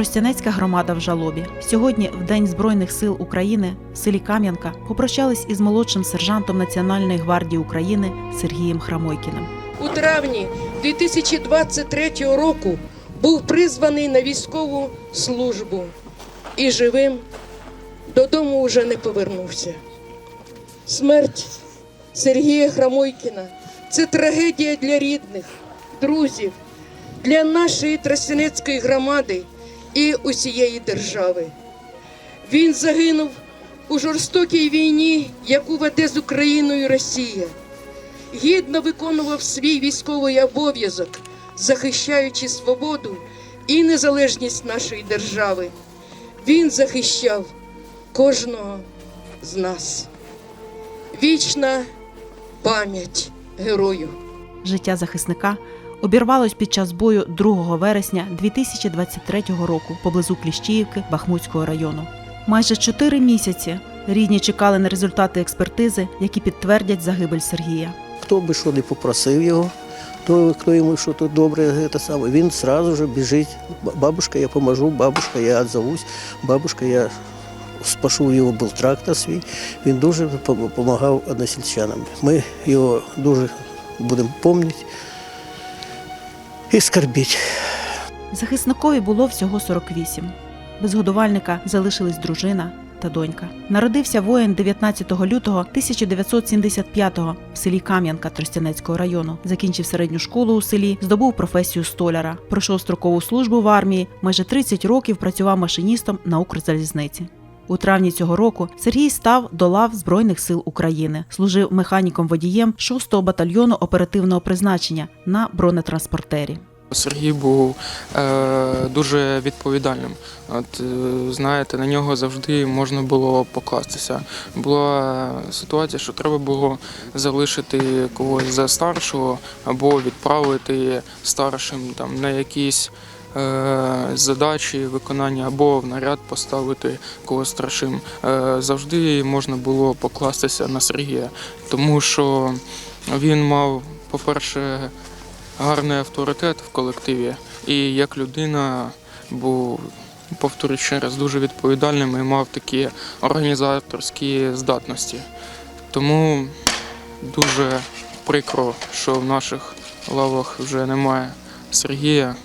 Тростянецька громада в жалобі. Сьогодні, в День Збройних сил України, в селі Кам'янка попрощались із молодшим сержантом Національної гвардії України Сергієм Храмойкіним. У травні 2023 року був призваний на військову службу і живим додому вже не повернувся. Смерть Сергія Храмойкіна це трагедія для рідних, друзів, для нашої Тростянецької громади і усієї держави. Він загинув у жорстокій війні, яку веде з Україною Росія гідно виконував свій військовий обов'язок, захищаючи свободу і незалежність нашої держави. Він захищав кожного з нас. Вічна пам'ять герою. Життя захисника обірвалось під час бою 2 вересня 2023 року поблизу Кліщіївки Бахмутського району. Майже чотири місяці рідні чекали на результати експертизи, які підтвердять загибель Сергія. Хто би що не попросив його, то хто йому що то добре, це саме, він одразу ж біжить. Бабушка, я поможу, бабушка, я відзовусь, бабушка, я спашу його був трактор свій. Він дуже допомагав односельчанам. Ми його дуже будемо пам'ятати і скорбіти. Захисникові було всього 48. Без годувальника залишились дружина та донька. Народився воїн 19 лютого 1975-го в селі Кам'янка Тростянецького району. Закінчив середню школу у селі, здобув професію столяра. Пройшов строкову службу в армії. Майже 30 років працював машиністом на Укрзалізниці. У травні цього року Сергій став до лав Збройних сил України, служив механіком-водієм 6-го батальйону оперативного призначення на бронетранспортері. Сергій був е, дуже відповідальним. От е, знаєте, на нього завжди можна було покластися. Була ситуація, що треба було залишити когось за старшого або відправити старшим там на якісь. е, Задачі виконання або в наряд поставити когось старшим. Е, Завжди можна було покластися на Сергія, тому що він мав, по-перше, гарний авторитет в колективі і як людина був, повторюю ще раз, дуже відповідальним і мав такі організаторські здатності. Тому дуже прикро, що в наших лавах вже немає Сергія.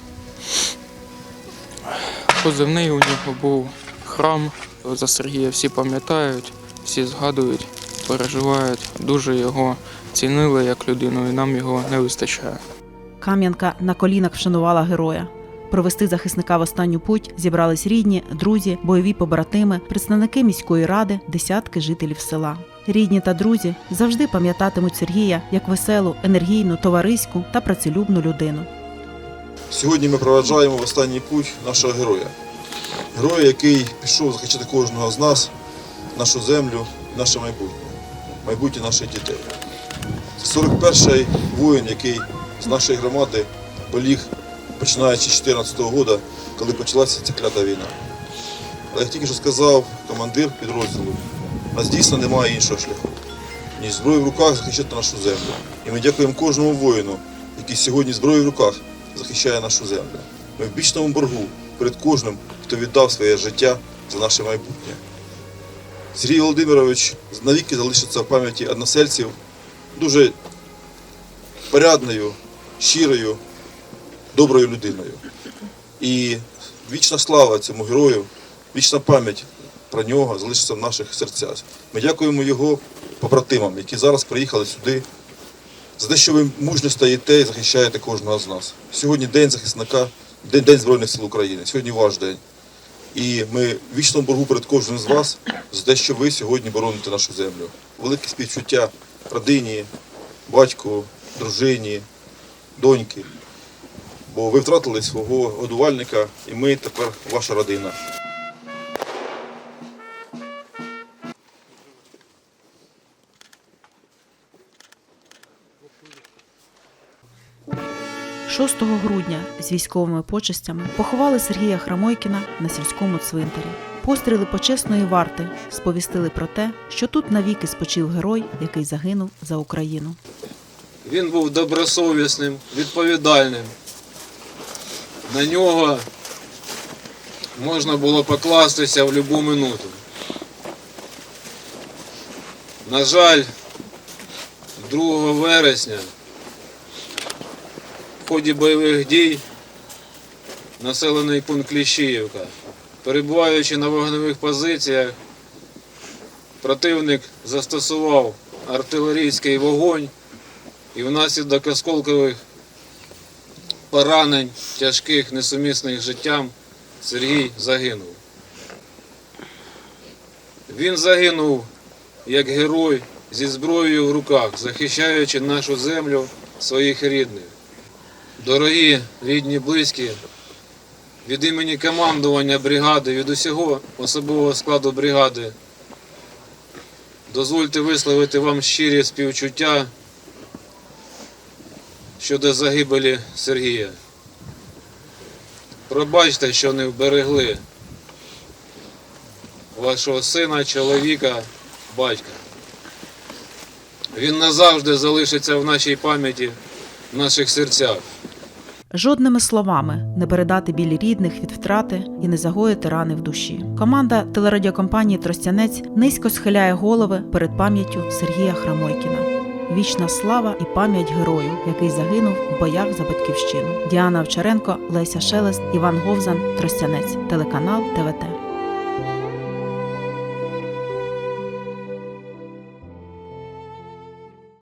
Позивний у нього був храм. За Сергія всі пам'ятають, всі згадують, переживають. Дуже його цінили як людину, і нам його не вистачає. Кам'янка на колінах вшанувала героя. Провести захисника в останню путь зібрались рідні, друзі, бойові побратими, представники міської ради, десятки жителів села. Рідні та друзі завжди пам'ятатимуть Сергія як веселу, енергійну, товариську та працелюбну людину. Сьогодні ми проведжаємо в останній путь нашого героя. Героя, який пішов захищати кожного з нас, нашу землю, наше майбутнє, майбутнє наших дітей. 41-й воїн, який з нашої громади поліг, починаючи з 2014 року, коли почалася ця клята війна. Але як тільки що сказав командир підрозділу, у нас дійсно немає іншого шляху, ніж зброю в руках захищати нашу землю. І ми дякуємо кожному воїну, який сьогодні зброєю в руках захищає нашу землю. Ми в бічному боргу перед кожним, хто віддав своє життя за наше майбутнє. Сергій Володимирович навіки залишиться в пам'яті односельців дуже порядною, щирою, доброю людиною. І вічна слава цьому герою, вічна пам'ять про нього залишиться в наших серцях. Ми дякуємо його побратимам, які зараз приїхали сюди за те, що ви мужньо стоїте і захищаєте кожного з нас. Сьогодні День захисника, День, День Збройних сил України. Сьогодні ваш день. І ми вічному боргу перед кожним з вас за те, що ви сьогодні бороните нашу землю. Велике співчуття родині, батьку, дружині, доньки. Бо ви втратили свого годувальника, і ми тепер ваша родина. 6 грудня з військовими почестями поховали Сергія Храмойкіна на сільському цвинтарі. Постріли почесної варти сповістили про те, що тут навіки спочив герой, який загинув за Україну. Він був добросовісним, відповідальним. На нього можна було покластися в будь-яку минуту. На жаль, 2 вересня в ході бойових дій населений пункт Кліщіївка, перебуваючи на вогневих позиціях, противник застосував артилерійський вогонь і внаслідок осколкових поранень тяжких, несумісних життям, Сергій загинув. Він загинув як герой зі зброєю в руках, захищаючи нашу землю своїх рідних. Дорогі рідні, близькі, від імені командування бригади, від усього особового складу бригади, дозвольте висловити вам щирі співчуття щодо загибелі Сергія. Пробачте, що не вберегли вашого сина, чоловіка, батька. Він назавжди залишиться в нашій пам'яті, в наших серцях. Жодними словами не передати біль рідних від втрати і не загоїти рани в душі. Команда телерадіокомпанії Тростянець низько схиляє голови перед пам'яттю Сергія Храмойкіна. Вічна слава і пам'ять герою, який загинув в боях за батьківщину. Діана Овчаренко, Леся Шелест, Іван Говзан, Тростянець, телеканал ТВТ.